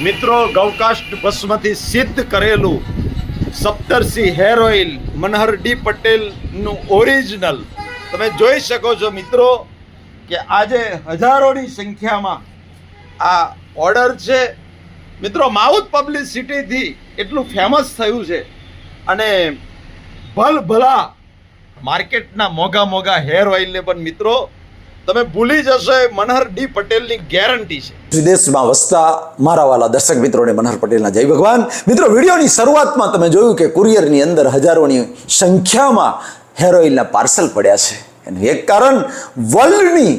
મિત્રો, ગૌકાષ્ટ ભસ્મથી સિદ્ધ કરેલું Saptarshi hair oil Manhar D પટેલનું ઓરિજિનલ. તમે જોઈ શકો છો મિત્રો કે આજે હજારોની સંખ્યામાં આ ઓર્ડર છે. મિત્રો, માઉથ પબ્લિસિટીથી એટલું ફેમસ થયું છે અને ભલ ભલા માર્કેટના મોંઘા મોંઘા હેર ઓઇલને પણ મિત્રો તમે ભૂલી જશો એ મનહર ડી પટેલની ગેરંટી છે. વિદેશમાં વસતા મારા વાલા દર્શક મિત્રોને મનહર પટેલના જય ભગવાન. મિત્રો, વિડીયોની શરૂઆતમાં તમે જોયું કે કુરિયરની અંદર હજારોની સંખ્યામાં હેર ઓઇલના પાર્સલ પડ્યા છે. એનું એક કારણ, વર્લ્ડની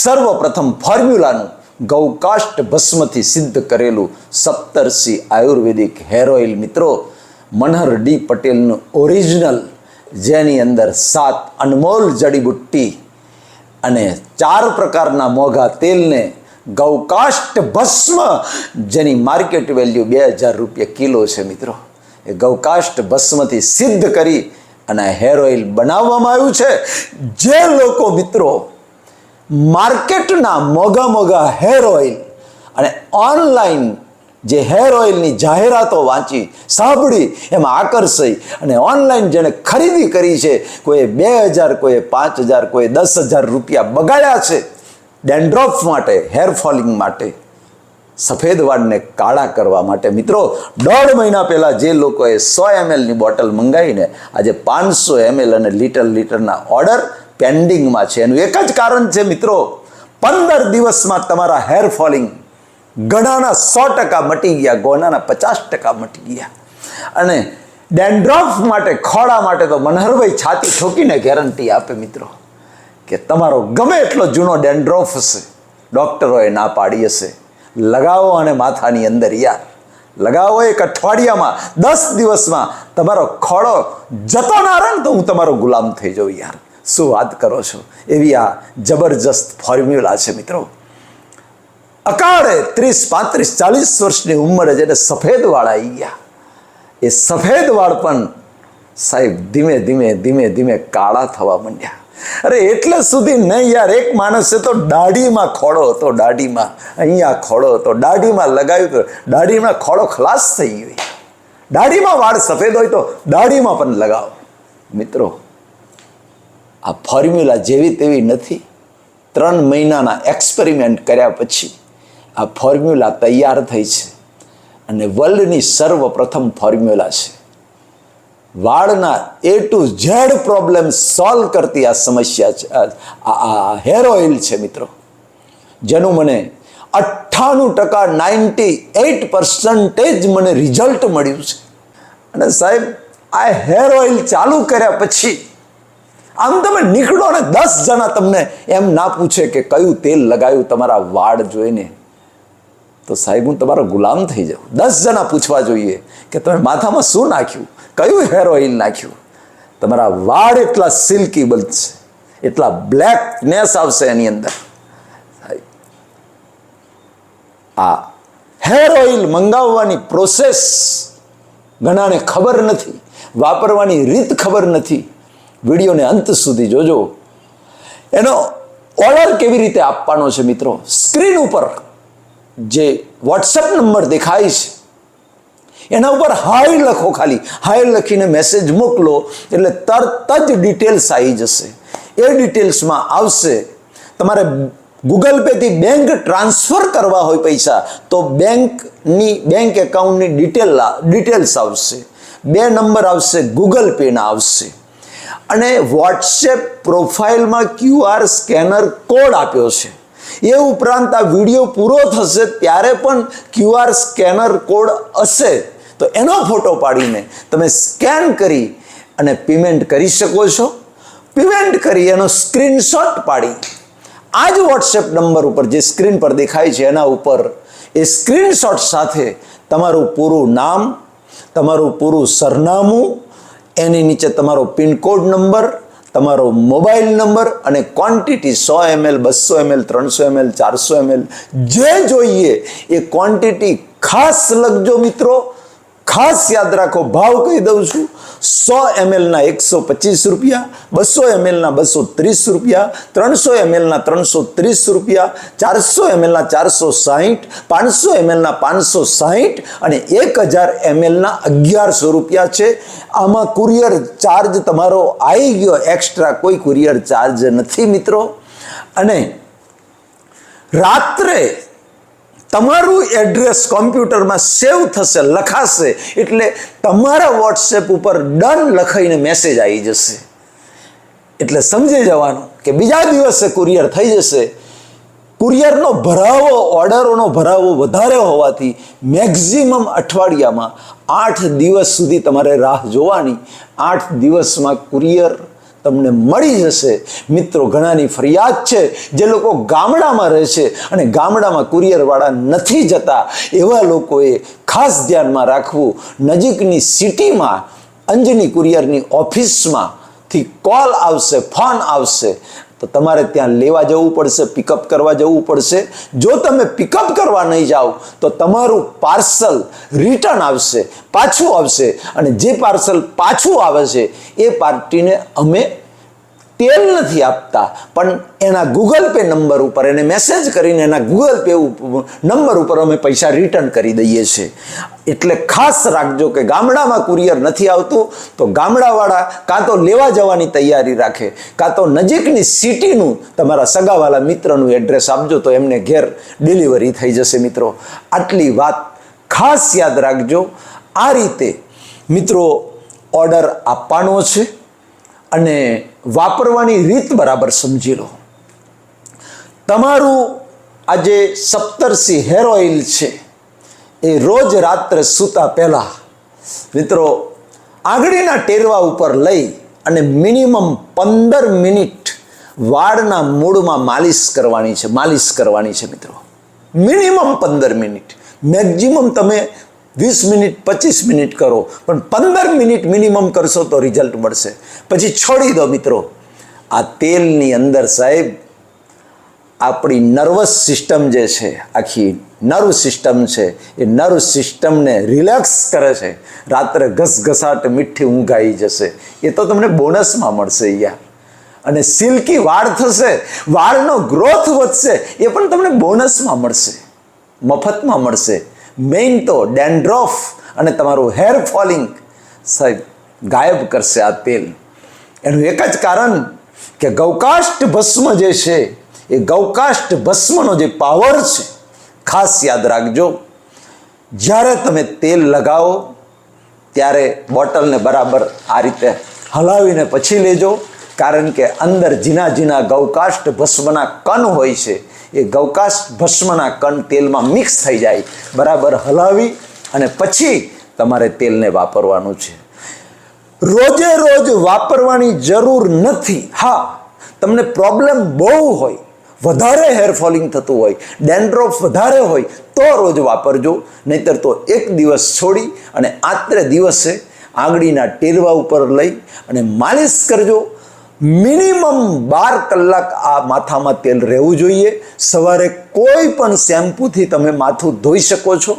સર્વપ્રથમ ફોર્મ્યુલાનું ગૌકાષ્ટ ભસ્મથી સિદ્ધ કરેલું સપ્તર્ષિ આયુર્વેદિક હેર ઓઇલ મિત્રો, મનહર ડી પટેલનું ઓરિજિનલ, જેની અંદર સાત અનમોલ જડીબુટ્ટી અને ચાર પ્રકારના મોંઘા તેલને ગૌકાષ્ટ ભસ્મ, જેની માર્કેટ વેલ્યુ બે હજાર રૂપિયા કિલો છે મિત્રો. એ ગૌકાષ્ટ ભસ્મથી સિદ્ધ કરી અને હેર ઓઇલ બનાવવામાં આવ્યું છે. જે લોકો મિત્રો માર્કેટના મોઘા મોઘા હેર ઓઇલ અને ઓનલાઈન જે હેર ઓઇલની જાહેરાતો વાંચી, સાંભળી, એમાં આકર્ષાઈ અને ઓનલાઈન જેણે ખરીદી કરી છે, કોઈએ બે હજાર, કોઈએ પાંચ હજાર, કોઈએ દસ હજાર રૂપિયા બગાડ્યા છે. ડેન્ડ્રોફ માટે હેર ફોલિંગ માટે, સફેદ વાળને કાળા કરવા માટે. મિત્રો, દોઢ મહિના પહેલાં જે લોકોએ સો એમએલની બોટલ મંગાવીને આજે પાંચસો એમએલ અને લીટર લીટરના ઓર્ડર પેન્ડિંગમાં છે. એનું એક જ કારણ છે મિત્રો, પંદર દિવસમાં તમારા હેર ફોલિંગ ઘણાના સો ટકા મટી ગયા, ગોનાના પચાસ ટકા મટી ગયા. અને ડેન્ડ્રોફ માટે ખોડા માટે તો મનહરભાઈ છાતી ઠોકીને ગેરંટી આપે મિત્રો, કે તમારો ગમે એટલો જૂનો ડેન્ડ્રોફ હશે, ડૉક્ટરોએ ના પાડી હશે. લગાવો અને માથાની અંદર યાર. લગાવો એક અઠવાડિયામાં, દસ દિવસમાં. તમારો ખોડો જતો ના રહે તો હું તમારો ગુલામ થઈ જાઉં યાર. શું વાત કરો છો? એવી આ જબરજસ્ત ફોર્મ્યુલા છે મિત્રો. અકાળે ત્રીસ, પાંત્રીસ, ચાલીસ વર્ષની ઉંમરે જેને સફેદ વાળ આવી ગયા એ સફેદ વાળ પણ સાહેબ ધીમે ધીમે ધીમે ધીમે કાળા થવા માંડ્યા. અરે એટલે સુધી નહીં યાર, એક માણસે તો દાઢીમાં ખોળો હતો, દાઢીમાં. અહીંયા ખોળો હતો, દાઢીમાં લગાવ્યું તો દાઢીમાં ખોળો ખલાસ થઈ ગયો. દાઢીમાં વાળ સફેદ હોય તો દાઢીમાં પણ લગાવો. મિત્રો, આ ફોર્મ્યુલા જેવી તેવી નથી. ત્રણ મહિનાના એક્સપેરિમેન્ટ કર્યા પછી આ ફોર્મ્યુલા તૈયાર થઈ છે. અને વર્લ્ડની સર્વપ્રથમ ફોર્મ્યુલા છે. વાળના A to Z problem solve કરતી આ સમસ્યા છે. આ હેર ઓઇલ છે મિત્રો. જેનું મને અઠ્ઠાણું ટકા નાઇન્ટી એઇટ પર્સન્ટેજ મને રિઝલ્ટ મળ્યું છે. અને સાહેબ, આ હેર ઓઇલ ચાલુ કર્યા પછી આમ તમે નીકળો ને દસ જણા તમને એમ ના પૂછે કે કયું તેલ લગાવ્યું તમારા વાળ જોઈને. તો સાહેબ, હું તમારો ગુલામ થઈ જાઉં. દસ જણા પૂછવા જોઈએ કે તમે માથામાં શું નાખ્યું? કયું હેર ઓઇલ નાખ્યું? તમારા વાળ એટલા સિલ્કી બનશે. એટલા બ્લેકનેસ આવશે એની અંદર. આ હેર ઓઇલ મંગાવવાની પ્રોસેસ ઘણાને ખબર નથી, વાપરવાની રીત ખબર નથી. વિડીયોને અંત સુધી જોજો. એનો ઓર્ડર કેવી રીતે આપવાનો છે મિત્રો? સ્ક્રીન ઉપર જે વોટ્સઅપ નંબર દેખાય છે, એના ઉપર હાય લખો ખાલી. હાય લખીને મેસેજ મોકલો, એટલે તરત જ ડિટેલ્સ આવી જશે એ ડિટેલ્સમાં આવશે. તમારે ગૂગલ પેથી બેંક ટ્રાન્સફર કરવા હોય પૈસા, તો બેંકની બેંક એકાઉન્ટની ડિટેલ ડિટેલ્સ આવશે. બે નંબર આવશે ગૂગલ પેના આવશે. અને વોટ્સએપ પ્રોફાઇલમાં ક્યુઆર સ્કેનર કોડ આપ્યો છે. એ ઉપરાંત આ વીડિયો પૂરો થશે ત્યારે પણ ક્યુઆર સ્કેનર કોડ હશે. તો એનો ફોટો પાડીને તમે સ્કેન કરી અને પેમેન્ટ કરી શકો છો. પેમેન્ટ કરી એનો સ્ક્રીનશોટ પાડી. આ જ વોટ્સએપ નંબર ઉપર જે સ્ક્રીન પર દેખાય છે એના ઉપર એ સ્ક્રીનશોટ સાથે તમારું પૂરું નામ, તમારું પૂરું સરનામું, એની નીચે તમારો પિનકોડ નંબર તમારો મોબાઈલ નંબર અને ક્વોન્ટિટી સો એમએલ બસો એમએલ ત્રણસો એમએલ ચારસો એમએલ જે જોઈએ, એ ક્વોન્ટિટી ખાસ લખજો મિત્રો. ખાસ યાદ રાખો, ભાવ કહી દઉં છું. સો એમએલના એકસો પચીસ રૂપિયા, બસો એમએલના બસો ત્રીસ રૂપિયા, ત્રણસો એમએલના ત્રણસો ત્રીસ રૂપિયા, ચારસો એમએલના ચારસો સાહીઠ, પાંચસો એમએલના પાંચસો સાહીઠ અને એક હજાર એમએલના અગિયારસો રૂપિયા છે. આમાં કુરિયર ચાર્જ તમારો આવી ગયો એક્સ્ટ્રા કોઈ કુરિયર ચાર્જ નથી મિત્રો. અને રાત્રે તમારું એડ્રેસ કોમ્પ્યુટરમાં સેવ થશે, લખાશે, એટલે તમારા વોટ્સએપ ઉપર ડન લખાઈને મેસેજ આવી જશે. એટલે સમજી જવાનું કે બીજા દિવસે કુરિયર થઈ જશે. કુરિયરનો ભરાવો ઓર્ડરોનો ભરાવો વધારે હોવાથી મેક્ઝિમમ અઠવાડિયામાં આઠ દિવસ સુધી તમારે રાહ જોવાની. આઠ દિવસમાં કુરિયર તમને મળી જશે. મિત્રો, ઘણાની ફરિયાદ છે જે લોકો ગામડામાં રહે છે અને ગામડામાં કુરિયરવાળા નથી જતા. એવા લોકોએ ખાસ ધ્યાનમાં રાખવું. નજીકની સિટીમાં અંજની કુરિયરની ઓફિસમાંથી કોલ આવશે, ફોન આવશે. તો તમારે ત્યાં લેવા જવું પડશે પિકઅપ કરવા જવું પડશે. જો તમે પિકઅપ કરવા નહીં જાઓ, તો તમારું પાર્સલ રિટર્ન આવશે, પાછું આવશે. અને જે પાર્સલ પાછું આવે છે, એ પાર્ટીને અમે તેલ નથી આપતા. પણ એના ગૂગલ પે નંબર ઉપર, એને મેસેજ કરીને એના ગૂગલ પે નંબર ઉપર અમે પૈસા રિટર્ન કરી દઈએ છીએ. એટલે ખાસ રાખજો કે ગામડામાં કુરિયર નથી આવતું, તો ગામડાવાળા કાં તો લેવા જવાની તૈયારી રાખે, કાં તો નજીકની સિટીનું તમારા સગાવાલા મિત્રનું એડ્રેસ આપજો, તો એમને ઘેર ડિલિવરી થઈ જશે મિત્રો. આટલી વાત ખાસ યાદ રાખજો. આ રીતે મિત્રો ઓર્ડર આપવાનો છે. અને વાપરવાની રીત બરાબર સમજી લો. તમારું આ જે સપ્તરસી હેર ઓઇલ છે, એ રોજ રાત્રે સૂતા પહેલાં મિત્રો આંગળીના ટેરવા ઉપર લઈ અને મિનિમમ પંદર મિનિટ વાળના મૂળમાં માલિશ કરવાની છે, માલિશ કરવાની છે મિત્રો. મિનિમમ પંદર મિનિટ. મેક્ઝિમમ તમે વીસ મિનિટ, પચીસ મિનિટ કરો, પણ પંદર મિનિટ મિનિમમ કરશો તો રિઝલ્ટ મળશે. પછી છોડી દો મિત્રો. આ તેલની અંદર સાહેબ, આપણી નર્વસ સિસ્ટમ જે છે, આખી નર્વ સિસ્ટમ છે, એ નર્વ સિસ્ટમને રિલેક્સ કરે છે. રાત્રે ઘસઘસાટ મીઠી ઊંઘ આવી જશે. એ તો તમને બોનસમાં મળશે યાર અને સિલ્કી વાળ થશે, વાળનો ગ્રોથ વધશે, એ પણ તમને બોનસમાં મળશે. મફતમાં મળશે. મેઇન તો ડેન્ડ્રોફ અને તમારું હેર ફોલિંગ. સાહેબ, ગાયબ કરશે આ તેલ. એનું એક જ કારણ કે ગૌકાષ્ટ ભસ્મ જે છે, એ ગૌકાષ્ટ ભસ્મનો જે પાવર છે, ખાસ યાદ રાખજો. જ્યારે તમે તેલ લગાવો, ત્યારે બોટલને બરાબર આ રીતે હલાવીને પછી લેજો. કારણ કે અંદર ઝીણા ઝીણા ગૌકાષ્ટ ભસ્મના કણ હોય છે એ ગૌકાશ ભસ્મના કણ તેલમાં મિક્સ થઈ જાય, બરાબર હલાવી અને પછી તમારે તેલને વાપરવાનું છે. રોજે રોજ વાપરવાની જરૂર નથી. હા, તમને પ્રોબ્લેમ બહુ હોય, વધારે હેર ફોલિંગ થતું હોય ડેન્ડ્રોફ વધારે હોય, તો રોજ વાપરજો. નહીતર તો એક દિવસ છોડી અને આત્રે દિવસે આંગળીના ટેરવા ઉપર લઈ અને માલિશ કરજો. મિનિમમ બાર કલાક આ માથામાં તેલ રહેવું જોઈએ. સવારે કોઈ પણ શેમ્પૂથી તમે માથું ધોઈ શકો છો.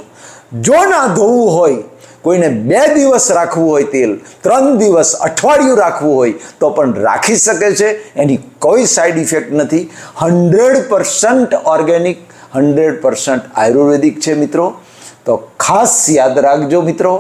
જો ના ધોવું હોય, કોઈને બે દિવસ રાખવું હોય તેલ, ત્રણ દિવસ અઠવાડિયું રાખવું હોય, તો પણ રાખી શકે છે. એની કોઈ સાઈડ ઇફેક્ટ નથી. Hundred percent organic, hundred percent ayurvedic છે મિત્રો. તો ખાસ યાદ રાખજો મિત્રો.